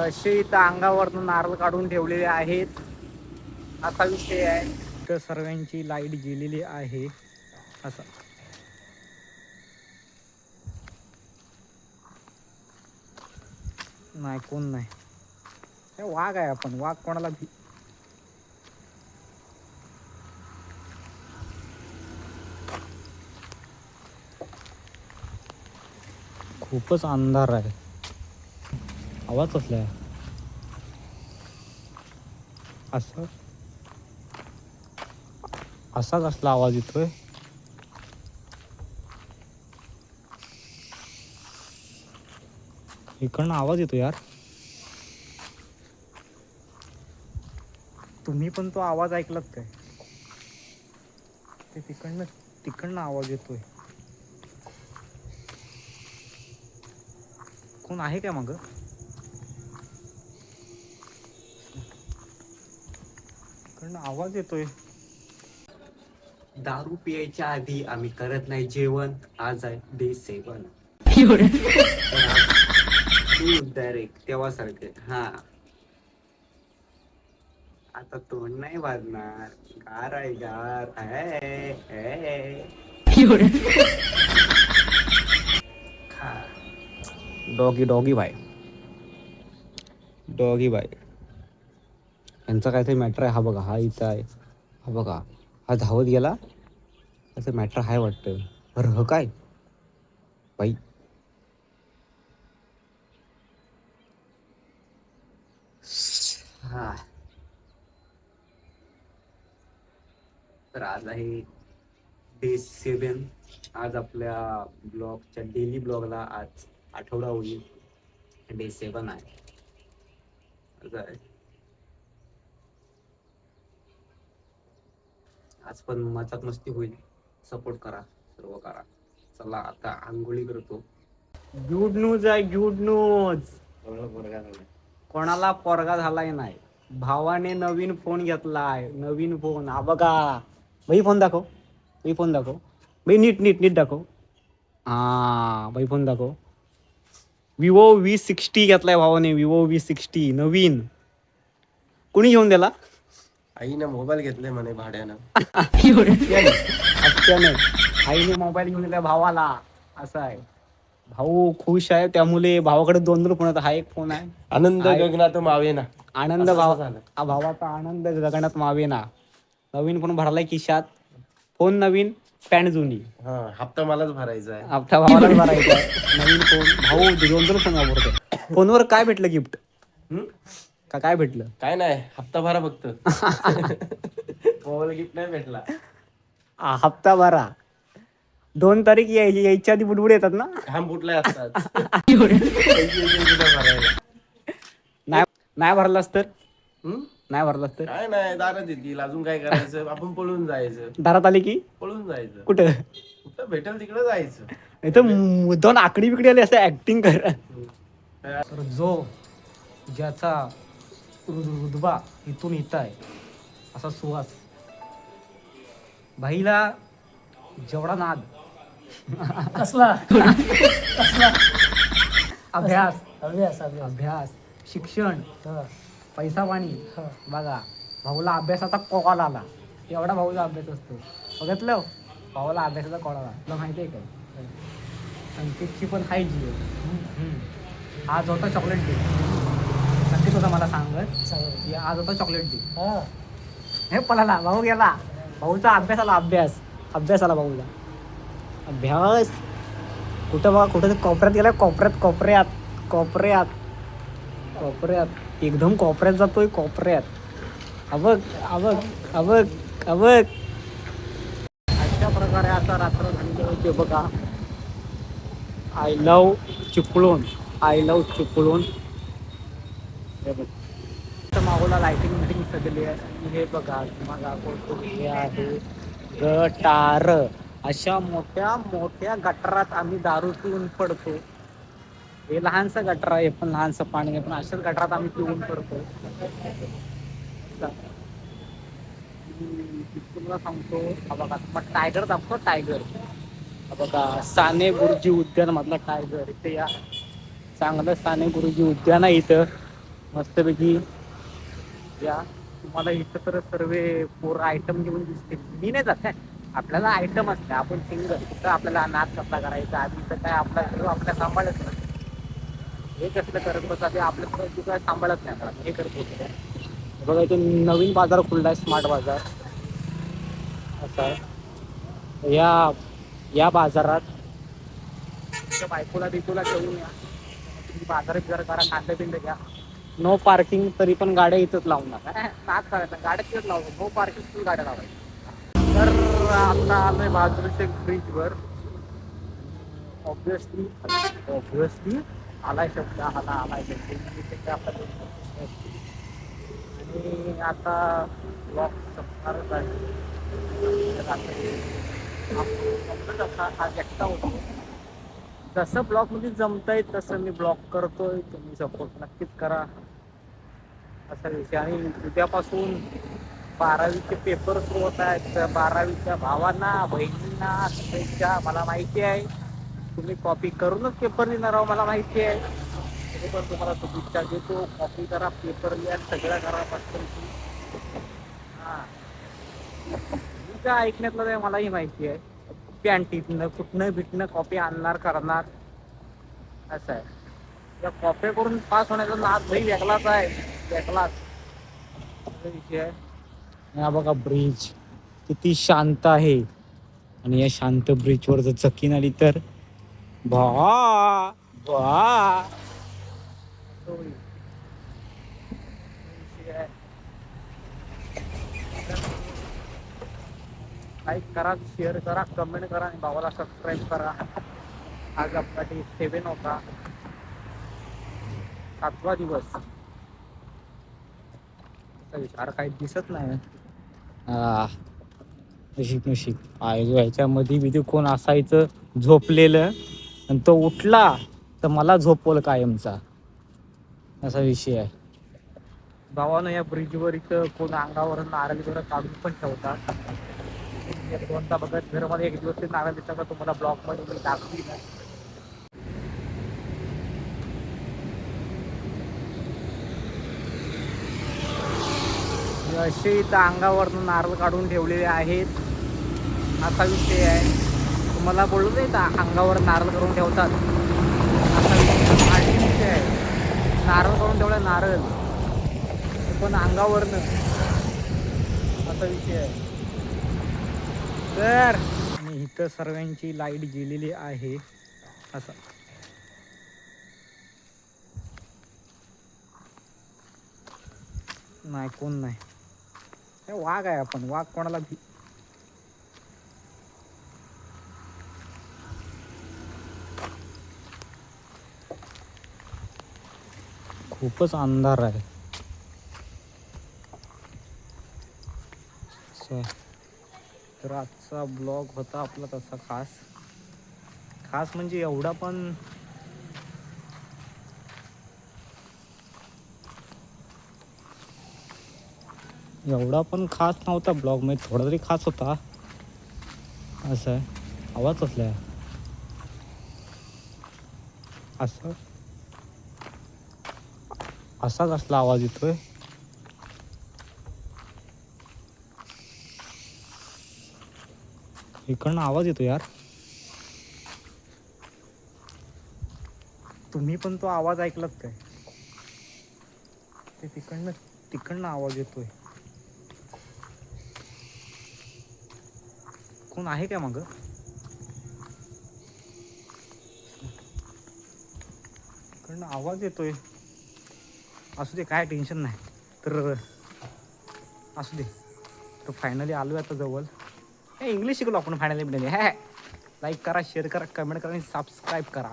असे इथं अंगावरनं नारळ काढून ठेवलेले आहेत. असा विषय आहे. तर सर्वांची लाइट गेलेली आहे. असा. नाही कोण नाही. वाघ आहे आपण. वाघ कोणाला भी खूपच अंधार आहे. आवाज कसला असा? असा कसला आवाज येतोय? इकडनं आवाज येतो यार. तुम्ही पण तो आवाज ऐकलात काय? ते तिकडनं तिकडनं आवाज येतोय. कोण आहे काय मग? इकडनं आवाज येतोय. दारू पियायच्या आधी आम्ही करत नाही जेवण. आज आहे डे सेवन तू डायरेक्ट तेव्हा सारखे हा. आता तोंड नाही वाजणार. गार आहे गार. आहे. Doggy doggy bye doggy bye यांचा काहीतरी मॅटर आहे. हा बघा हा इथं आहे. हा बघा हा धावत गेला. त्याचं मॅटर आहे वाटतं. बरं ह काय? बाई. हा. तर आज आहे डे सेवन आज आपल्या ब्लॉगच्या डेली ब्लॉगला आज आठवडा होईल. डे सेवन आहे असं आहे आज पण मजाक मस्ती होईल. सपोर्ट करा सर्व करा. चला आता आंघोळी करतो. गुड न्यूज आहे गुड न्यूज कोणाला पोरगा झालाय नाही. भावाने नवीन फोन घेतलाय. नवीन फोन हा बघा. बाई फोन दाखव. बाई फोन दाखव. बाई नीट नीट नीट दाखव. हा बाई फोन दाखव. विवो वी सिक्स्टी घेतलाय भावाने. विवो वी सिक्स्टी नवीन. कुणी घेऊन दिला? आईनं मोबाईल घेतले म्हणे भाड्यानं. अचानक आईने मोबाईल घेऊन दिला भावाला. असं आहे. भाऊ खुश आहे त्यामुळे भावाकडे दोन दोन फोन आहेत हा एक फोन आहे. आनंद गगनात मावे ना आनंद भाव झालं. भावाचा आनंद गगनात मावेना. नवीन फोन भरलाय खिशात. फोन नवीन पॅन्ट जुनी. हा हप्ता मलाच भरायचा आहे. आपल्या भावाला भरायचा आहे. नवीन फोन. भाऊ दोन दोन फोन वापरतो फोनवर काय भेटलं गिफ्ट? हम्म? का काय भेटलं? काय नाही हप्ता भरा फक्त. मोबाईल गिफ्ट नाही भेटला. आ, हप्ता भरा दोन तारीख यायची यायच्या आधी बुडबुड येतात ना? घाम फुटलाय असतात? नाही नाही भरलास तर? हम्म? नाही भरलास तर? काय नाही दारात येतील. अजून काय करायचं? आपण पळून जायचं. दारात आली की? पळून जायचं. कुठं? कुठं भेटेल तिकडे जायचं. नाही तर दोन आकडी बिकडी आली असं ऍक्टिंग कर. तर जो ज्याचा रु- रुतबा इथून इथं आहे. असा सुहास भाईला जेवढा नाद. कसला? अभ्यास. अभ्यास अभ्यास. अभ्यास. शिक्षण. पैसा पाणी हा. बघा भाऊला अभ्यासाचा कॉल आला. एवढा भाऊचा अभ्यास असतो. बघितलं? भाऊला अभ्यासाचा कॉल आला. तुला माहिती आहे काय संकेतची पण हाय जिओ. आज होता चॉकलेट डे संकेत होता मला सांगत. की आज होता चॉकलेट डे हा, हे पळाला भाऊ गेला. भाऊचा अभ्यास आला अभ्यास. अभ्यास आला भाऊला. अभ्यास. कुठं बघा कुठं कोपऱ्यात गेला कोपऱ्यात कोपऱ्यात कोपऱ्यात. कोपऱ्यात. एकदम कोपऱ्यात जातोय कोपऱ्यात. अबग अबग अबग अबग अशा प्रकारे आता रात्र झालेली होते बघा. I love Chiplun. I love Chiplun. हे बघ मागोला बिटिंग सजली आहे. हे बघा तुम्हाला दाखवतो हे आहे. गटार. अशा मोठ्या मोठ्या गटारात आम्ही दारू पिऊन पडतो. हे लहानसं गटार आहे पण लहानसं पाणी आहे पण अशाच गटारात आम्ही पिऊन पडतो. तुम्हाला सांगतो हा बघा मग टायगर दाखवतो टायगर बघा साने गुरुजी उद्यान मधला टायगर इथे या चांगलं साने गुरुजी उद्यान आहे इथं. मस्तपैकी या. तुम्हाला इथं तर सर्व पोरं आयटम घेऊन दिसतील. मी नाही जात काय आपल्याला आयटम असते. आपण सिंगल तर आपल्याला नाच कसला करायचा. आधी तर काय आपला सर्व आपल्या सांभाळत नाही. हे कसलं करत बसा ते आपल्या तू काय सांभाळत नाही आपल्याला हे करत होतं बघा इथे नवीन बाजार खुलला आहे स्मार्ट बाजार. असा आहे. या या बाजारात तुमच्या बायकोला बिकोला घेऊन या. तुम्ही बाजार बिजार करा कांदा बिंद घ्या. नो पार्किंग तरी पण गाड्या इथंच लावणार नका. नाच करायचं गाड्या तिथंच लावतो नो पार्किंग पण गाड्या लावायच्या. तर आता आलोय बाजूच्या ब्रिजवर ऑब्विसली ऑब्विसली आलाय शब्द आला आलाय शब्द. शब्द असतील. आणि आता ब्लॉक संपणारच आहे. आज एकटा होतो. जसं ब्लॉकमध्ये जमतंय तसं मी ब्लॉग करतोय. तुम्ही सपोर्ट नक्कीच करा. असा विषय आणि उद्यापासून बारावीचे पेपर सुरू होत आहेत. तर बारावीच्या भावांना बहिणींना शुभेच्छा. मला माहिती आहे. तुम्ही कॉपी करूनच पेपर लिहिणार आहो मला माहिती आहे. तरी पण तुम्हाला शुभेच्छा देतो. कॉपी करा पेपर लिहा. सगळं करा पटकन हां तुमच्या ऐकण्यातलं काय मलाही माहिती आहे. पॅन्टीतनं कुठनं बिटनं कॉपी आणणार करणार असं आहे. या कॉपी करून पास होण्याचा नाद भाई वेगळाच आहे. वेगळाच. विषय हा बघा ब्रिज किती शांत आहे. आणि या शांत ब्रिजवर जर चकीन आली तर भा भा असं होईल. विषय आहे. लाईक करा शेअर करा कमेंट करा आणि भावाला सबस्क्राईब करा. आज आपला डे सेवन होता. सातवा दिवस. विचार काही दिसत नाही. आहे जो ह्याच्यामध्ये बिधी कोण असायचं झोपलेलं आणि तो उठला तर मला झोपवलं कायमचा. असा विषय आहे. भावानं या ब्रिजवर इथं कोण अंगावर नारळ काढून पण ठेवतात. कोणता बघत बघत घरामध्ये एक दिवस ते नारळ का तुम्हाला ब्लॉकमध्ये? मी दाखवी असे इथं अंगावरनं नारळ काढून ठेवलेले आहेत. असा विषय आहे. तुम्हाला बोललो नाही तर अंगावर नारळ करून ठेवतात. असा विषय आधी विषय आहे. नारळ करून ठेवला नारळ. ते पण अंगावरनं. असा विषय आहे. तर आणि इथं सर्वांची लाइट गेलेली आहे. असं. नाही कोण नाही. वाघ आहे आपण. वाघ कोणाला भी खूपच अंधार आहे. तर आजचा ब्लॉग होता आपला तसा खास. खास म्हणजे एवढा पण एवढा पण खास नव्हता ब्लॉग. म्हणजे थोडा तरी खास होता. असं आहे. आवाज कसला आहे? असं? असा कसला आवाज येतोय? इकडनं आवाज येतो यार. तुम्ही पण तो आवाज ऐकलात काय? ते तिकडनं तिकडनं आवाज येतोय. कोण आहे काय मग? इकडनं आवाज येतोय. असू दे काय टेन्शन नाही. तर असू दे. तर फायनली आलो आता जवळ. इंग्लिश शिकलो आपण फायनली म्हणजे लाईक करा शेअर करा कमेंट करा आणि सबस्क्राईब करा.